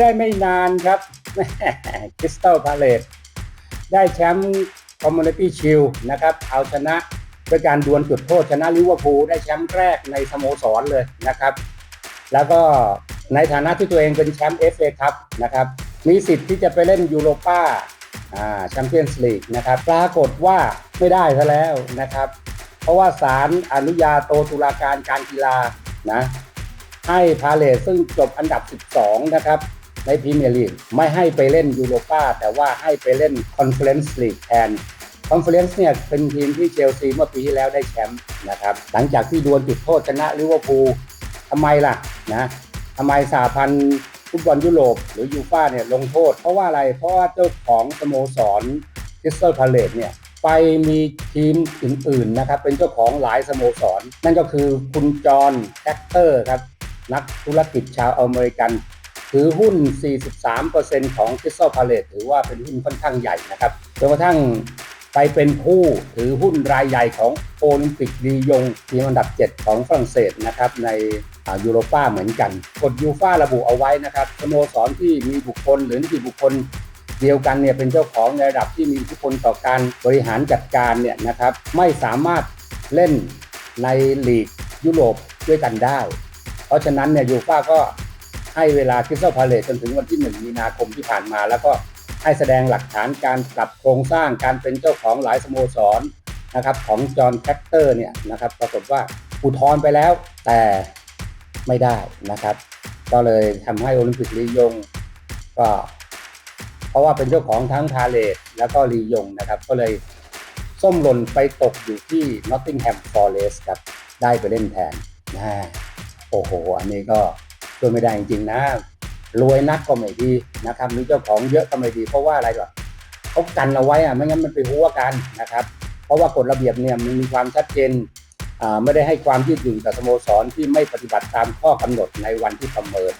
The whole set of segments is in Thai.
ได้ไม่นานครับคริสตัลพาเลตได้แชมป์คอมมูนิตี้ชิลนะครับ เอาชนะด้วยการดวลจุดโทษชนะลิเวอร์พูลได้แชมป์แรกในสโมสรเลยนะครับ แล้วก็ในฐานะที่ตัวเองเป็นแชมป์เอฟเอคัพนะครับ มีสิทธิ์ที่จะไปเล่นยูโรป้าอ่าแชมเปี้ยนส์ลีกนะครับ ปรากฏว่าไม่ได้ซะแล้วนะครับ เพราะว่าศาลอนุญาโตตุลาการการกีฬานะ ให้พาเลซึ่งจบอันดับ 12 นะครับ ในพรีเมียร์ลีกไม่ให้ไปเล่นยูโรป้าแต่ว่าให้ไปเล่นคอนเฟอเรนซ์ลีกแทนคอนเฟอเรนซ์เนี่ยเป็นทีมที่เชลซีเมื่อปีที่แล้วได้แชมป์นะครับ หลังจากที่ดวลจุดโทษชนะลิเวอร์พูลทำไมล่ะนะทำไมสาพันธ์ฟุตบอลยุโรปหรือยูฟ่าเนี่ยลงโทษ เพราะว่าอะไรเพราะว่าเจ้าของสโมสรคริสตัลพาเลตเนี่ยไปมีทีมอื่นๆนะครับเป็นเจ้าของหลายสโมสร นั่นก็คือคุณจอห์นแท็กเตอร์ครับ นักธุรกิจชาวอเมริกัน ถือหุ้น 43%ของ Crystal Palace ถือว่าเป็นหุ้นค่อนข้างใหญ่นะครับจนกระทั่งไปเป็นผู้ถือหุ้นรายใหญ่ของโอลิมปิกลียงทีมอันดับ 7 ของฝรั่งเศสนะครับในยูโรป้าเหมือนกันกฎยูฟ่าระบุเอาไว้นะครับสโมสรที่มีบุคคลหรือนิติบุคคลเดียวกันเนี่ยเป็นเจ้าของในระดับที่มีอิทธิพลต่อการบริหารจัดการเนี่ยนะครับไม่สามารถเล่นในลีกยุโรปด้วยกันได้ เพราะฉะนั้นเนี่ยยูฟ่าก็ให้เวลาคริสตัลพาเลตจนถึงวันที่ 1 มีนาคมที่ผ่านมา แล้วก็ให้แสดงหลักฐานการปรับโครงสร้างการเป็นเจ้าของหลายสโมสรนะครับของจอห์นแท็กเตอร์เนี่ยนะครับปรากฏว่าอุทธรณ์ไปแล้วแต่ไม่ได้นะครับ ก็เลยทำให้โอลิมปิกลียงก็ เพราะว่าเป็นเจ้าของทั้งพาเลตแล้วก็ลียงนะครับ ก็เลยส้มหล่นไปตกอยู่ที่นอตติงแฮมฟอร์เรสครับได้ไปเล่นแทนนะ โอ้โห อันนี้ก็ช่วยไม่ได้จริงๆนะ รวยนักก็ไม่ดีนะครับมีเจ้าของเยอะก็ไม่ดี เพราะว่าอะไรหรอเขากันเอาไว้อะไม่งั้นมันไปหัวกันนะครับ เพราะว่ากฎระเบียบเนี่ยมันมีความชัดเจนอ่าไม่ได้ให้ความยืดหยุ่นกับสโมสรที่ไม่ปฏิบัติตามข้อกำหนดในวันที่ประเมิน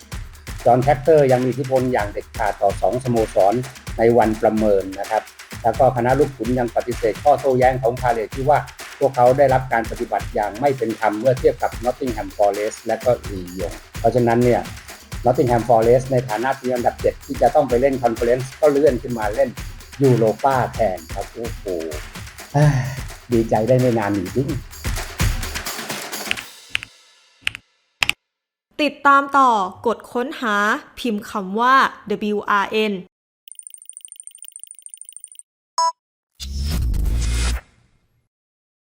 จอห์นแท็กเตอร์ยังมีอิทธิพลอย่างเด็ดขาดต่อ 2 สโมสรในวันประเมินนะครับ แล้วก็คณะลูกขุนยังปฏิเสธข้อโต้แย้งของพาเลที่ว่า พวกเขาได้รับการปฏิบัติอย่างไม่เป็นธรรมเมื่อเทียบกับนอตติงแฮมฟอร์เรสและก็ลียง เพราะฉะนั้นเนี่ยนอตติงแฮมฟอร์เรสในฐานะทีมอันดับ 7 ที่จะต้องไปเล่นคอนเฟอเรนซ์ก็เลื่อนขึ้นมาเล่นยูโรป้าแทนครับโอ้โหดีใจได้ไม่นานจริงติดตามต่อกดค้นหาพิมพ์คำว่า WRN